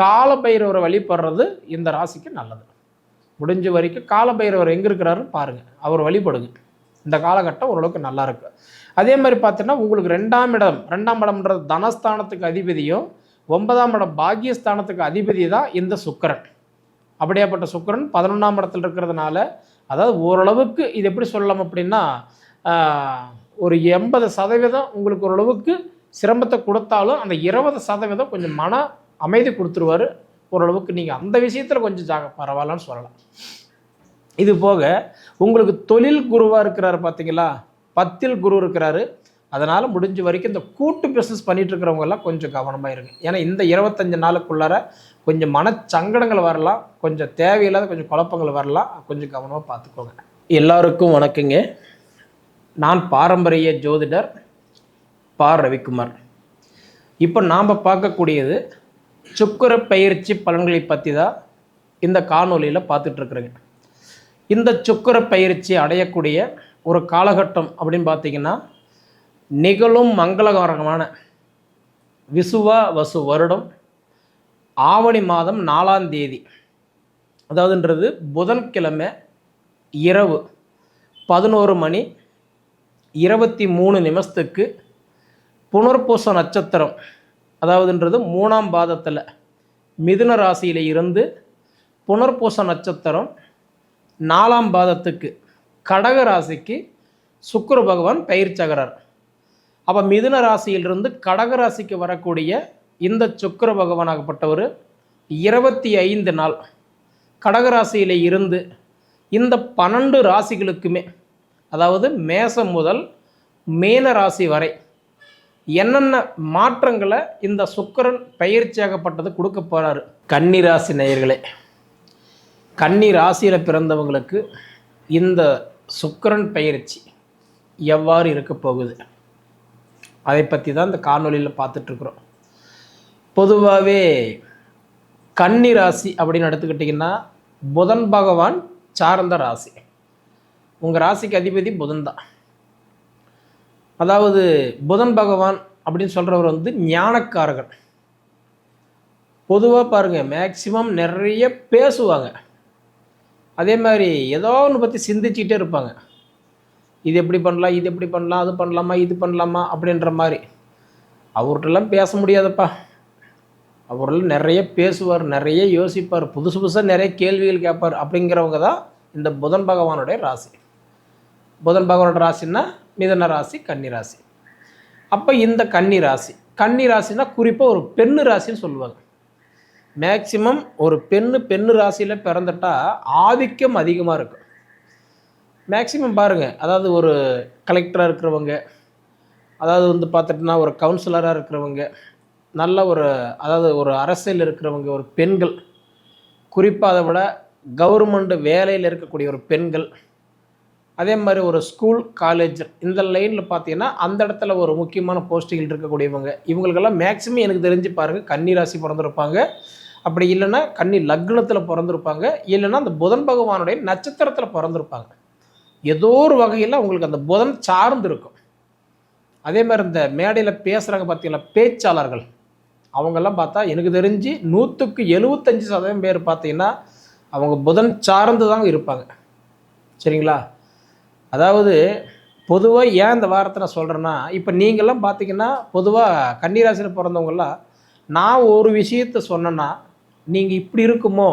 காலபைரவரை வழிபடுறது இந்த ராசிக்கு நல்லது. முடிஞ்ச வரைக்கும் காலபைரவர் எங்கே இருக்கிறாருன்னு பாருங்கள் அவர் வழிபடுங்க. இந்த காலகட்டம் ஓரளவுக்கு நல்லா இருக்கு. அதே மாதிரி பார்த்தீங்கன்னா உங்களுக்கு ரெண்டாம் இடம் ரெண்டாம் இடம்ன்றது தனஸ்தானத்துக்கு அதிபதியும் ஒன்பதாம் இடம் பாக்கியஸ்தானத்துக்கு அதிபதி தான் இந்த சுக்கிரன். அப்படியாப்பட்ட சுக்கிரன் பதினொன்றாம் இடத்துல இருக்கிறதுனால அதாவது ஓரளவுக்கு இது எப்படி சொல்லலாம் அப்படின்னா ஒரு எண்பது சதவீதம் உங்களுக்கு ஓரளவுக்கு சிரமத்தை கொடுத்தாலும் அந்த இருபது சதவீதம் கொஞ்சம் மன அமைதி கொடுத்துருவாரு. ஓரளவுக்கு நீங்கள் அந்த விஷயத்தில் கொஞ்சம் ஜாக பரவாயில்லன்னு சொல்லலாம். இது போக உங்களுக்கு தொழில் குருவாக இருக்கிறாரு பார்த்தீங்களா பத்தில் குரு இருக்கிறாரு. அதனால் முடிஞ்ச வரைக்கும் இந்த கூட்டு பிஸ்னஸ் பண்ணிட்டு கொஞ்சம் கவனமாக இருங்க. ஏன்னா இந்த இருபத்தஞ்சு நாளுக்குள்ளார கொஞ்சம் மனச்சங்கடங்கள் வரலாம். கொஞ்சம் தேவையில்லாத கொஞ்சம் குழப்பங்கள் வரலாம். கொஞ்சம் கவனமாக பார்த்துக்கோங்க எல்லாருக்கும் வணக்கங்க. நான் பாரம்பரிய ஜோதிடர் பா. ரவிக்குமார். இப்போ நாம் பார்க்கக்கூடியது சுக்கர பயிற்சி பலன்களை பற்றி தான் இந்த காணொலியில் பார்த்துட்ருக்குறேங்க. இந்த சுக்கர பயிற்சி அடையக்கூடிய ஒரு காலகட்டம் அப்படின்னு பார்த்தீங்கன்னா நிகழும் மங்களகரமான விசுவா வசு வருடம் ஆவணி மாதம் நாலாம் தேதி. அதாவதுன்றது புதன்கிழமை இரவு பதினோரு மணி இருபத்தி மூணு நிமிஷத்துக்கு புனர்பூச நட்சத்திரம் அதாவதுன்றது மூணாம் பாதத்தில் மிதுன ராசியில் இருந்து புனர்பூச நட்சத்திரம் நாலாம் பாதத்துக்கு கடக ராசிக்கு சுக்கர பகவான் பயிற்சகரர் அப்போ மிதுன ராசியிலிருந்து கடக ராசிக்கு வரக்கூடிய இந்த சுக்கர பகவானாகப்பட்டவர் இருபத்தி ஐந்து நாள். கடகராசியில் இருந்து இந்த பன்னெண்டு ராசிகளுக்குமே அதாவது மேசம் முதல் மீன ராசி வரை என்னென்ன மாற்றங்களை இந்த சுக்கரன் பயிற்சியாகப்பட்டது கொடுக்க போகிறாரு கன்னி ராசி நேயர்களே கன்னி ராசியில் பிறந்தவங்களுக்கு இந்த சுக்கிரன் பயிற்சி எவ்வாறு இருக்க போகுது? அதை பற்றி தான் இந்த காணொலியில் பார்த்துட்ருக்குறோம் பொதுவாகவே கன்னி ராசி அப்படின்னு எடுத்துக்கிட்டிங்கன்னா புதன் பகவான் சார்ந்த ராசி. உங்கள் ராசிக்கு அதிபதி புதன் தான். அதாவது புதன் பகவான் அப்படின்னு சொல்கிறவர் வந்து ஞானக்காரகன். பொதுவாக பாருங்கள் மேக்சிமம் நிறைய பேசுவாங்க. அதே மாதிரி ஏதோ ஒன்று பற்றி சிந்திச்சுக்கிட்டே இருப்பாங்க. இது எப்படி பண்ணலாம் இது எப்படி பண்ணலாம் அது பண்ணலாமா இது பண்ணலாமா அப்படின்ற மாதிரி. அவர்கிட்டலாம் பேச முடியாதப்பா. அவரெல்லாம் நிறைய பேசுவார் நிறைய யோசிப்பார் புதுசு புதுசாக நிறைய கேள்விகள் கேட்பார் அப்படிங்கிறவங்க தான் இந்த புதன் பகவானுடைய ராசி. புதன் பகவானோட ராசின்னா மிதன ராசி கன்னிராசி அப்போ இந்த கன்னி ராசி. கன்னி குறிப்பாக ஒரு பெண்ணு ராசின்னு சொல்லுவாங்க. மேக்சிமம் ஒரு பெண்ணு பெண்ணு ராசியில் பிறந்துட்டா ஆதிக்கம் அதிகமாக இருக்கும் மேக்சிமம் பாருங்கள் அதாவது ஒரு கலெக்டராக இருக்கிறவங்க அதாவது வந்து பார்த்துட்டுனா ஒரு கவுன்சிலராக இருக்கிறவங்க நல்ல ஒரு அதாவது ஒரு அரசியல் இருக்கிறவங்க ஒரு பெண்கள். குறிப்பாக அதை விட கவர்மெண்ட் வேலையில் இருக்கக்கூடிய ஒரு பெண்கள் அதே மாதிரி ஒரு ஸ்கூல் காலேஜ் இந்த லைனில் பார்த்தீங்கன்னா அந்த இடத்துல ஒரு முக்கியமான போஸ்டிங்கில் இருக்கக்கூடியவங்க. இவங்களுக்கெல்லாம் மேக்ஸிமம் எனக்கு தெரிஞ்சு பாருங்கள் கன்னி ராசி பிறந்திருப்பாங்க. அப்படி இல்லைன்னா கன்னி லக்னத்தில் பிறந்திருப்பாங்க. இல்லைன்னா அந்த புதன் பகவானுடைய நட்சத்திரத்தில் பிறந்திருப்பாங்க. ஏதோ ஒரு வகையில் அவங்களுக்கு அந்த புதன் சார்ந்து இருக்கும். அதே மாதிரி இந்த மேடையில் பேசுகிறாங்க பார்த்தீங்களா பேச்சாளர்கள். அவங்கெல்லாம் பார்த்தா எனக்கு தெரிஞ்சு நூற்றுக்கு எழுபத்தஞ்சி சதவீதம் பேர் பார்த்தீங்கன்னா அவங்க புதன் சார்ந்து தாங்க இருப்பாங்க. சரிங்களா? அதாவது பொதுவாக ஏன் இந்த வாரத்தை நான் சொல்கிறேன்னா இப்போ நீங்கள்லாம் பார்த்தீங்கன்னா பொதுவாக கன்னிராசியில் பிறந்தவங்களாம் நான் ஒரு விஷயத்த சொன்னேன்னா நீங்கள் இப்படி இருக்குமோ?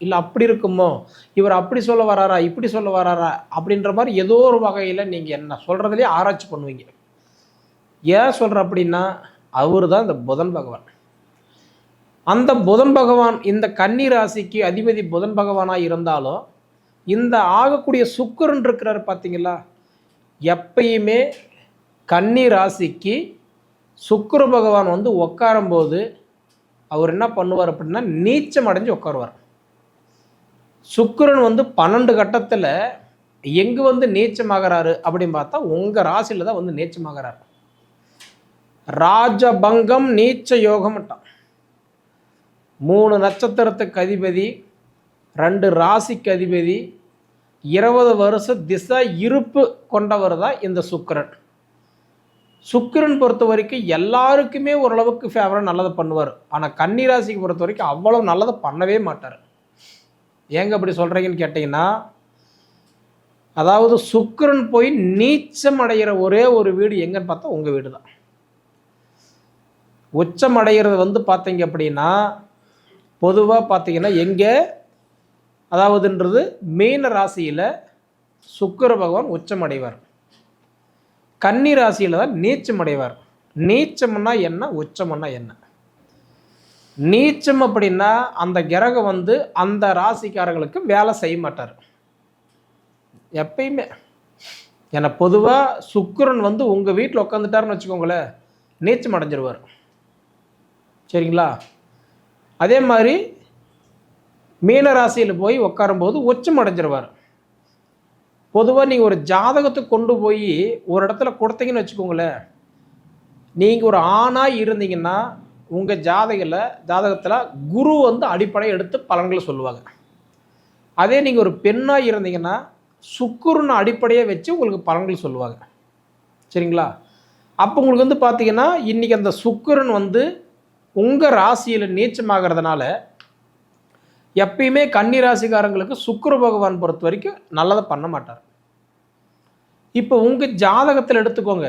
இல்லை அப்படி இருக்குமோ? இவர் அப்படி சொல்ல வராரா? இப்படி சொல்ல வராரா? அப்படின்ற மாதிரி ஏதோ ஒரு வகையில் நீங்கள் என்ன சொல்கிறதுலேயே ஆராய்ச்சி பண்ணுவீங்க. ஏன் சொல்கிற அப்படின்னா அவர் தான் இந்த புதன் பகவான். அந்த புதன் பகவான் இந்த கன்னி ராசிக்கு அதிபதி புதன் பகவானாக இருந்தாலும் இந்த ஆகக்கூடிய சுக்கரன் இருக்கிறார் பார்த்தீங்களா? எப்பயுமே கன்னி ராசிக்கு சுக்கர பகவான் வந்து உட்காரும்போது அவர் என்ன பண்ணுவார் அப்படின்னா நீச்சம் அடைஞ்சு உட்காருவார் சுக்கிரன் வந்து பன்னெண்டு கட்டத்தில் எங்கே வந்து நீச்சமாகிறாரு அப்படின்னு பார்த்தா உங்கள் ராசியில் தான் வந்து நீச்சமாகிறார். ராஜபங்கம் நீச்ச யோகம்ட்டான் மூணு நட்சத்திரத்துக்கு அதிபதி ரெண்டு ராசிக்கு அதிபதி இருபது வருஷ திசை இருப்பு கொண்டவர் தான் இந்த சுக்கரன். சுக்கரன் பொறுத்த வரைக்கும் எல்லாருக்குமே ஓரளவுக்கு ஃபேவராக நல்லதை பண்ணுவார். ஆனால் கன்னிராசிக்கு பொறுத்த வரைக்கும் அவ்வளோ நல்லதை பண்ணவே மாட்டார். ஏங்க அப்படி சொல்கிறீங்கன்னு கேட்டிங்கன்னா அதாவது சுக்கிரன் போய் நீச்சம் அடைகிற ஒரே ஒரு வீடு எங்கன்னு பார்த்தா உங்கள் வீடு தான் உச்சம் அடைகிறது வந்து பார்த்தீங்க அப்படின்னா பொதுவாக பார்த்தீங்கன்னா எங்கே அதாவதுன்றது மீன ராசியில் சுக்கிர பகவான் உச்சமடைவார். கன்னி ராசியில் தான் நீச்சம் அடைவார் நீச்சம்னா என்ன உச்சம்னா என்ன? நீச்சம் அப்படின்னா அந்த கிரகம் வந்து அந்த ராசிக்காரங்களுக்கு வேலை செய்ய மாட்டார். எப்பயுமே. ஏன்னா பொதுவாக சுக்கரன் வந்து உங்கள் வீட்டில் உட்காந்துட்டாருன்னு வச்சுக்கோங்களேன் நீச்சம் அடைஞ்சிருவார். சரிங்களா? அதே மாதிரி மீன ராசியில் போய் உட்காரும்போது உச்சம் அடைஞ்சிருவார் பொதுவாக நீங்கள் ஒரு ஜாதகத்தை கொண்டு போய் ஒரு இடத்துல கொடுத்தீங்கன்னு வச்சுக்கோங்களேன். நீங்கள் ஒரு ஆணாக இருந்தீங்கன்னா உங்கள் ஜாதகில் ஜாதகத்தில் குரு வந்து அடிப்படையை எடுத்து பலன்களை சொல்லுவாங்க. அதே நீங்கள் ஒரு பெண்ணாக இருந்தீங்கன்னா சுக்குருன்னு அடிப்படையை வச்சு உங்களுக்கு பலன்கள் சொல்லுவாங்க. சரிங்களா? அப்போ உங்களுக்கு வந்து பார்த்தீங்கன்னா இன்றைக்கி அந்த சுக்கிரன் வந்து உங்கள் ராசியில் நீச்சமாகிறதுனால எப்பயுமே கன்னி ராசிக்காரங்களுக்கு சுக்கிர பகவான் பொறுத்த வரைக்கும் நல்லதை பண்ண மாட்டார். இப்போ உங்கள் ஜாதகத்தில் எடுத்துக்கோங்க.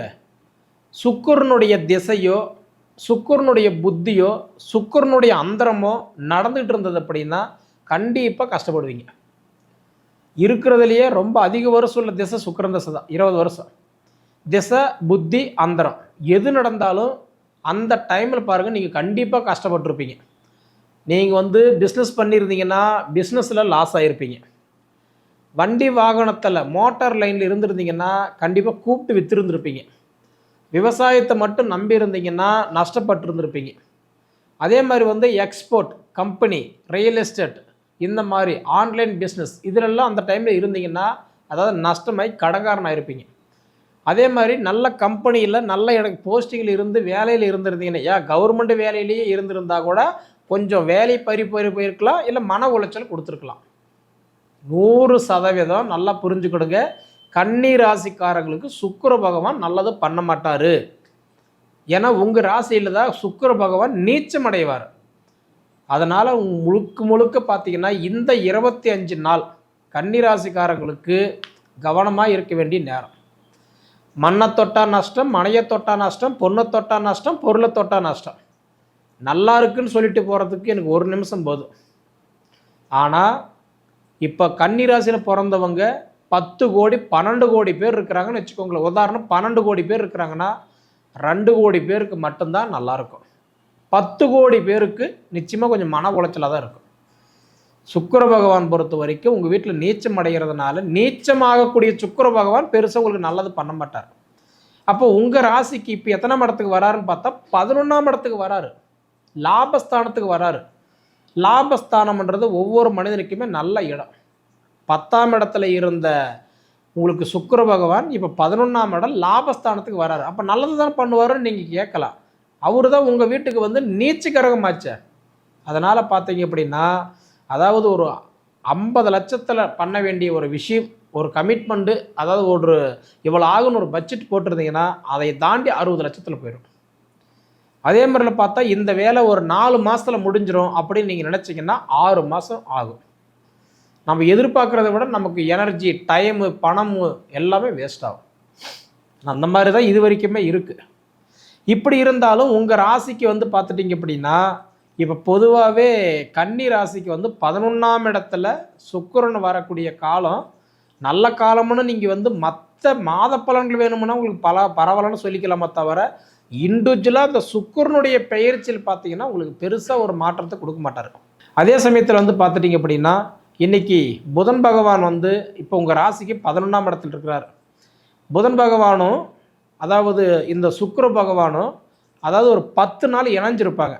சுக்கரனுடைய திசையோ சுக்கரனுடைய புத்தியோ சுக்கரனுடைய அந்தரமோ நடந்துகிட்டு இருந்தது அப்படின்னா கண்டிப்பாக கஷ்டப்படுவீங்க. இருக்கிறதுலையே ரொம்ப அதிக வருஷம் உள்ள திசை சுக்கிரன் திசை தான். இருபது வருஷம். திசை புத்தி அந்தரம். எது நடந்தாலும் அந்த டைமில் பாருங்கள் நீங்கள் கண்டிப்பாக கஷ்டப்பட்டிருப்பீங்க. நீங்கள் வந்து பிஸ்னஸ் பண்ணியிருந்தீங்கன்னா பிஸ்னஸில் லாஸ் ஆகிருப்பீங்க வண்டி வாகனத்தில் மோட்டார் லைனில் இருந்திருந்தீங்கன்னா கண்டிப்பாக கூப்பிட்டு விற்றுருந்துருப்பீங்க விவசாயத்தை மட்டும் நம்பி இருந்தீங்கன்னா நஷ்டப்பட்டுருந்துருப்பீங்க. அதே மாதிரி வந்து எக்ஸ்போர்ட் கம்பெனி ரியல் எஸ்டேட் இந்த மாதிரி ஆன்லைன் பிஸ்னஸ் இதிலெல்லாம் அந்த டைமில் இருந்தீங்கன்னா அதாவது நஷ்டமாய் கடங்காரனாக இருப்பீங்க. அதே மாதிரி நல்ல கம்பெனியில் நல்ல எனக்கு போஸ்டிங்கில் இருந்து வேலையில் இருந்திருந்தீங்கன்னா ஏன் கவர்மெண்ட் வேலையிலேயே இருந்திருந்தா கூட கொஞ்சம் வேலை பறி பறி போயிருக்கலாம் இல்லை மன உளைச்சல் கொடுத்துருக்கலாம். நூறு சதவீதம் நல்லா புரிஞ்சுக்கிடுங்க. கன்னி ராசிக்காரங்களுக்கு சுக்கர பகவான் நல்லது பண்ண மாட்டார். ஏன்னா உங்கள் ராசியில் தான் சுக்கிர பகவான் நீச்சம் அடைவார். அதனால் முழுக்க முழுக்க பார்த்தீங்கன்னா இந்த இருபத்தி அஞ்சு நாள் கன்னி ராசிக்காரங்களுக்கு கவனமாக இருக்க வேண்டிய நேரம். மண்ணை தொட்டா நஷ்டம் மனையை தொட்டா நஷ்டம் பொண்ணை தொட்டா நஷ்டம் பொருளை தொட்டா நஷ்டம். நல்லா இருக்குன்னு சொல்லிட்டு போகிறதுக்கு எனக்கு ஒரு நிமிஷம் போதும். ஆனால் இப்போ கன்னி ராசியில் பிறந்தவங்க பத்து கோடி பன்னெண்டு கோடி பேர் இருக்கிறாங்கன்னு வச்சுக்கோங்களேன். உதாரணம் பன்னெண்டு கோடி பேர் இருக்கிறாங்கன்னா ரெண்டு கோடி பேருக்கு மட்டும்தான் நல்லாயிருக்கும் பத்து கோடி பேருக்கு நிச்சயமாக கொஞ்சம் மன உளைச்சலாக தான் இருக்கும். சுக்கர பகவான் பொறுத்த வரைக்கும் உங்கள் வீட்டில் நீச்சம் அடைகிறதுனால நீச்சமாகக்கூடிய சுக்கர பகவான் பெருசாக உங்களுக்கு நல்லது பண்ண மாட்டார். அப்போ உங்கள் ராசிக்கு இப்போ எத்தனை இடத்துக்கு வராருன்னு பார்த்தா பதினொன்றாம் இடத்துக்கு வராரு. லாபஸ்தானத்துக்கு வராரு. லாபஸ்தானம்ன்றது ஒவ்வொரு மனிதனுக்குமே நல்ல இடம். பத்தாம் இடத்துல இருந்த உங்களுக்கு சுக்கர பகவான் இப்போ பதினொன்றாம் இடம் லாபஸ்தானத்துக்கு வராரு. அப்போ நல்லது தான் பண்ணுவாருன்னு நீங்கள் கேட்கலாம். அவர் தான் உங்கள் வீட்டுக்கு வந்து நீச்சு கரகமாச்சே அதனால் பார்த்தீங்க அப்படின்னா அதாவது ஒரு ஐம்பது லட்சத்தில் பண்ண வேண்டிய ஒரு விஷயம் ஒரு கமிட்மெண்ட்டு அதாவது ஒரு இவ்வளோ ஆகுன்னு ஒரு பட்ஜெட் போட்டிருந்தீங்கன்னா அதை தாண்டி அறுபது லட்சத்தில் போயிடும். அதே மாதிரில பார்த்தா இந்த வேலை ஒரு நாலு மாதத்தில் முடிஞ்சிடும் அப்படின்னு நீங்கள் நினச்சிங்கன்னா ஆறு மாதம் ஆகும். நம்ம எதிர்பார்க்குறத விட நமக்கு எனர்ஜி டைமு பணமு எல்லாமே வேஸ்ட் ஆகும். அந்த மாதிரி தான் இது வரைக்குமே இருக்குது இப்படி இருந்தாலும் உங்கள் ராசிக்கு வந்து பார்த்துட்டிங்க அப்படின்னா இப்போ பொதுவாகவே கன்னி ராசிக்கு வந்து பதினொன்றாம் இடத்துல சுக்கரன் வரக்கூடிய காலம் நல்ல காலம்னு நீங்கள் வந்து மற்ற மாத பலன்கள் வேணும்னா உங்களுக்கு பல பரவலன்னு சொல்லிக்கலாமா தவிர இண்டிவிஜுவலாக அந்த சுக்கரனுடைய பெயர்ச்சியில் பார்த்தீங்கன்னா உங்களுக்கு பெருசாக ஒரு மாற்றத்தை கொடுக்க மாட்டார். அதே சமயத்தில் வந்து பார்த்துட்டிங்க அப்படின்னா இன்னைக்கு புதன் பகவான் வந்து இப்போ உங்கள் ராசிக்கு பதினொன்றாம் இடத்துல இருக்கிறார். புதன் பகவானும் அதாவது இந்த சுக்கர பகவானும் அதாவது ஒரு பத்து நாள் இணைஞ்சிருப்பாங்க.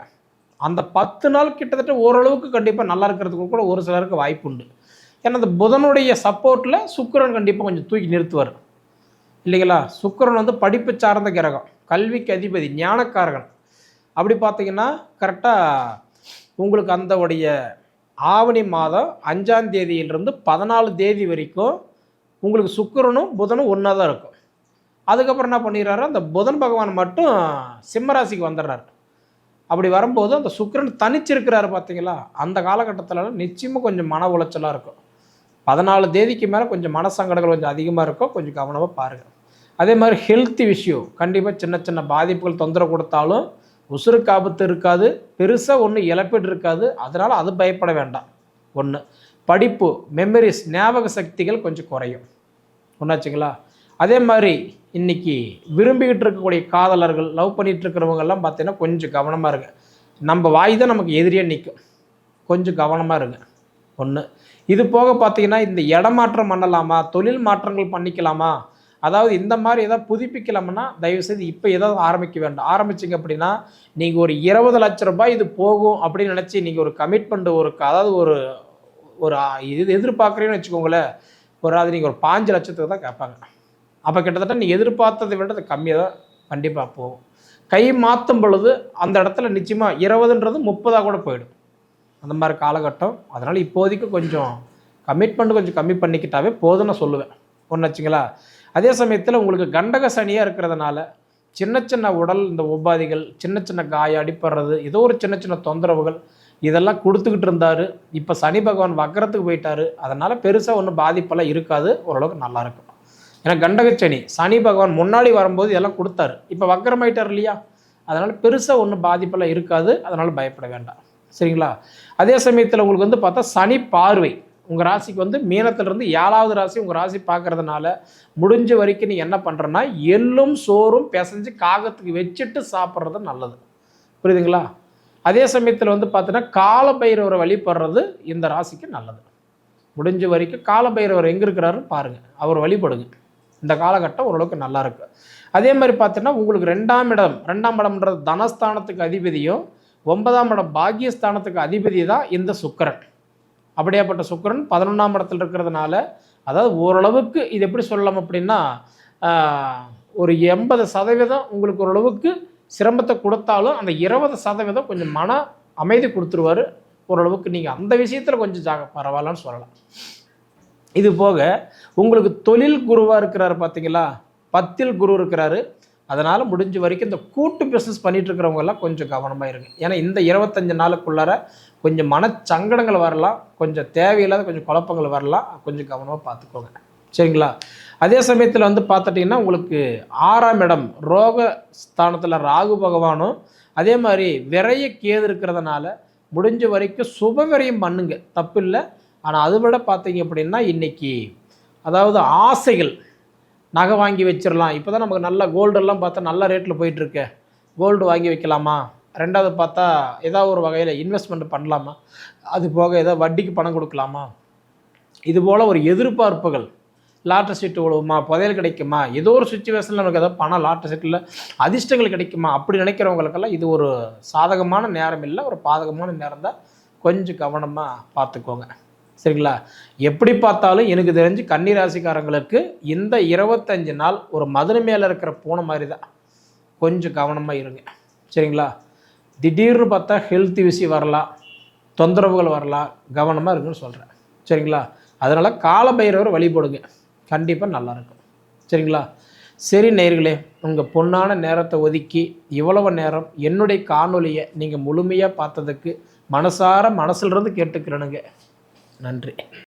அந்த பத்து நாள் கிட்டத்தட்ட ஓரளவுக்கு கண்டிப்பாக நல்லா இருக்கிறதுக்கு கூட ஒரு சிலருக்கு வாய்ப்பு உண்டு. ஏன்னா அந்த புதனுடைய சப்போர்ட்டில் சுக்கிரன் கண்டிப்பாக கொஞ்சம் தூக்கி நிறுத்துவார். இல்லைங்களா? சுக்கரன் வந்து படிப்பு சார்ந்த கிரகம். கல்விக்கு அதிபதி ஞானக்காரகன். அப்படி பார்த்தீங்கன்னா கரெக்டாக உங்களுக்கு அந்த உடைய ஆவணி மாதம் அஞ்சாம் தேதியிலிருந்து பதினாலு தேதி வரைக்கும் உங்களுக்கு சுக்கிரனும் புதனும் ஒன்றா தான் இருக்கும். அதுக்கப்புறம் என்ன பண்ணிடுறாரு? அந்த புதன் பகவான் மட்டும் சிம்மராசிக்கு வந்துடுறாரு. அப்படி வரும்போது அந்த சுக்கிரன் தனிச்சிருக்கிறாரு பார்த்தீங்களா? அந்த காலகட்டத்தில் நிச்சயமாக கொஞ்சம் மன உளைச்சலாக இருக்கும். பதினாலு தேதிக்கு மேலே கொஞ்சம் மனசங்கடங்கள் கொஞ்சம் அதிகமாக இருக்கும். கொஞ்சம் கவனமாக பாருங்கள் அதே மாதிரி ஹெல்த் விஷயம். கண்டிப்பாக சின்ன சின்ன பாதிப்புகள் தொந்தரவு கொடுத்தாலும் உசுருக்கு ஆபத்து இருக்காது பெருசாக ஒன்று இழப்பீடு இருக்காது. அதனால் அது பயப்பட வேண்டாம். ஒன்று படிப்பு மெமரிஸ் ஞாபக சக்திகள் கொஞ்சம் குறையும். ஒன்றாச்சுங்களா அதே மாதிரி இன்றைக்கி விரும்பிக்கிட்டு இருக்கக்கூடிய காதலர்கள் லவ் பண்ணிகிட்டு இருக்கிறவங்கெல்லாம் பார்த்தீங்கன்னா கொஞ்சம் கவனமாக இருங்க. நம்ம வாய் தான் நமக்கு எதிரியாக நிற்கும் கொஞ்சம் கவனமாக இருங்க. ஒன்று இது போக பார்த்தீங்கன்னா இந்த இடமாற்றம் பண்ணலாமா? தொழில் மாற்றங்கள் பண்ணிக்கலாமா? அதாவது இந்த மாதிரி எதாவது புதுப்பிக்கலாம்னா தயவுசெய்து இப்போ ஏதாவது ஆரம்பிக்க வேண்டாம். ஆரம்பிச்சிங்க அப்படின்னா நீங்கள் ஒரு இருபது லட்ச ரூபாய் இது போகும் அப்படின்னு நினச்சி நீங்கள் ஒரு கமிட்மெண்ட் ஒரு அதாவது ஒரு ஒரு இது எதிர்பார்க்குறீங்கன்னு வச்சுக்கோங்களேன். ஒரு அது நீங்கள் ஒரு பாஞ்சு லட்சத்துக்கு தான் கேட்பாங்க. அப்போ கிட்டத்தட்ட நீ எதிர்பார்த்ததை விட அது கம்மியாக தான் கண்டிப்பாக போகும். கை மாற்றும் பொழுது அந்த இடத்துல நிச்சயமாக இருபதுன்றது முப்பதாக கூட போயிடும். அந்த மாதிரி காலகட்டம். அதனால் இப்போதைக்கு கொஞ்சம் கமிட்மெண்ட் கொஞ்சம் கம்மி பண்ணிக்கிட்டாவே போதும்னு சொல்லுவேன். ஒன்று வச்சுங்களா அதே சமயத்தில் உங்களுக்கு கண்டக சனியாக இருக்கிறதுனால சின்ன சின்ன உடல் இந்த உபாதிகள் சின்ன சின்ன காயம் அடிப்படுறது ஏதோ ஒரு சின்ன சின்ன தொந்தரவுகள் இதெல்லாம் கொடுத்துக்கிட்டு இருந்தார். இப்போ சனி பகவான் வக்கரத்துக்கு போயிட்டாரு. அதனால் பெருசாக ஒன்றும் பாதிப்பெல்லாம் இருக்காது. ஓரளவுக்கு நல்லா இருக்கும். ஏன்னா கண்டகச்சனி சனி பகவான் முன்னாடி வரும்போது இதெல்லாம் கொடுத்தாரு. இப்போ வக்கரமாயிட்டார் இல்லையா? அதனால் பெருசாக ஒன்றும் பாதிப்பெல்லாம் இருக்காது. அதனால் பயப்பட வேண்டாம். சரிங்களா? அதே சமயத்தில் உங்களுக்கு வந்து பார்த்தா சனி பார்வை. உங்கள் ராசிக்கு வந்து மீனத்திலிருந்து ஏழாவது ராசி உங்கள் ராசி பார்க்கறதுனால முடிஞ்ச வரைக்கும் நீ என்ன பண்ணுறேன்னா எள்ளும் சோறும் பிசைஞ்சு காகத்துக்கு வச்சுட்டு சாப்பிட்றது நல்லது. புரியுதுங்களா? அதே சமயத்தில் வந்து பார்த்தீங்கன்னா காலபைரவரை வழிபடுறது இந்த ராசிக்கு நல்லது. முடிஞ்ச வரைக்கும் காலபைரவர் எங்கே இருக்கிறாருன்னு பாருங்கள் அவர் வழிபடுங்க. இந்த காலகட்டம் ஓரளவுக்கு நல்லா இருக்கு. அதே மாதிரி பார்த்தீங்கன்னா உங்களுக்கு ரெண்டாம் இடம் ரெண்டாம் இடம்ன்றது தனஸ்தானத்துக்கு அதிபதியும் ஒன்பதாம் இடம் பாக்கியஸ்தானத்துக்கு அதிபதி தான் இந்த சுக்கரன். அப்படியாப்பட்ட சுக்கரன் பதினொன்றாம் இடத்துல இருக்கிறதுனால அதாவது ஓரளவுக்கு இது எப்படி சொல்லலாம் அப்படின்னா ஒரு எண்பது சதவீதம் உங்களுக்கு ஓரளவுக்கு சிரமத்தை கொடுத்தாலும் அந்த இருபது சதவீதம் கொஞ்சம் மன அமைதி கொடுத்துருவாரு. ஓரளவுக்கு நீங்கள் அந்த விஷயத்தில் கொஞ்சம் ஜாக பரவாயில்லன்னு சொல்லலாம். இது போக உங்களுக்கு தொழில் குருவாக இருக்கிறாரு பார்த்தீங்களா பத்தில் குரு இருக்கிறாரு. அதனால் முடிஞ்ச வரைக்கும் இந்த கூட்டு பிஸ்னஸ் பண்ணிகிட்டு இருக்கிறவங்கெல்லாம் கொஞ்சம் கவனமாக இருங்க. ஏன்னா இந்த இருபத்தஞ்சு நாளுக்குள்ளார கொஞ்சம் மனச்சங்கடங்கள் வரலாம் கொஞ்சம் தேவையில்லாத கொஞ்சம் குழப்பங்கள் வரலாம் கொஞ்சம் கவனமாக பார்த்துக்கோங்க. சரிங்களா? அதே சமயத்தில் வந்து பார்த்துட்டிங்கன்னா உங்களுக்கு ஆறாம் இடம் ரோக ஸ்தானத்தில் ராகு பகவானும் அதே மாதிரி விரைய கேது இருக்கிறதுனால முடிஞ்ச வரைக்கும் சுப விரையும் பண்ணுங்க. தப்பு இல்லை ஆனால் அதை விட பார்த்தீங்க அப்படின்னா இன்றைக்கி அதாவது ஆசைகள் நகை வாங்கி வச்சிடலாம் இப்போ தான் நமக்கு நல்ல கோல்டெல்லாம் பார்த்தா நல்ல ரேட்டில் போயிட்டுருக்கு. கோல்டு வாங்கி வைக்கலாமா? ரெண்டாவது பார்த்தா ஏதாவது ஒரு வகையில் இன்வெஸ்ட்மெண்ட் பண்ணலாமா? அது போக ஏதாவது வட்டிக்கு பணம் கொடுக்கலாமா? இது போல் ஒரு எதிர்பார்ப்புகள். லாட்டரி சீட்டு விழுவுமா புதையல் கிடைக்குமா? ஏதோ ஒரு சுச்சுவேஷனில் நமக்கு ஏதாவது பணம் லாட்டரி சீட்டில் அதிர்ஷ்டங்கள் கிடைக்குமா? அப்படி நினைக்கிறவங்களுக்கெல்லாம் இது ஒரு சாதகமான நேரம் இல்லை. ஒரு பாதகமான நேரம் தான். கொஞ்சம் கவனமாக பார்த்துக்கோங்க. சரிங்களா? எப்படி பார்த்தாலும் எனக்கு தெரிஞ்சு கன்னிராசிக்காரங்களுக்கு இந்த இருபத்தஞ்சு நாள் ஒரு மதுரை மேலே இருக்கிற பூனை மாதிரி தான் கொஞ்சம் கவனமாக இருங்க. சரிங்களா? திடீர்னு பார்த்தா ஹெல்த் விஷயம் வரலாம். தொந்தரவுகள் வரலாம். கவனமாக இருக்குன்னு சொல்கிறேன் சரிங்களா? அதனால் காலபைரவர் வழிபடுங்க. கண்டிப்பாக நல்லாயிருக்கும் சரிங்களா? சரி நேர்களே உங்கள் பொன்னான நேரத்தை ஒதுக்கி இவ்வளவு நேரம் என்னுடைய காணொலியை நீங்கள் முழுமையாக பார்த்ததுக்கு மனசார மனசிலிருந்து கேட்டுக்கிறேனுங்க. நன்றி.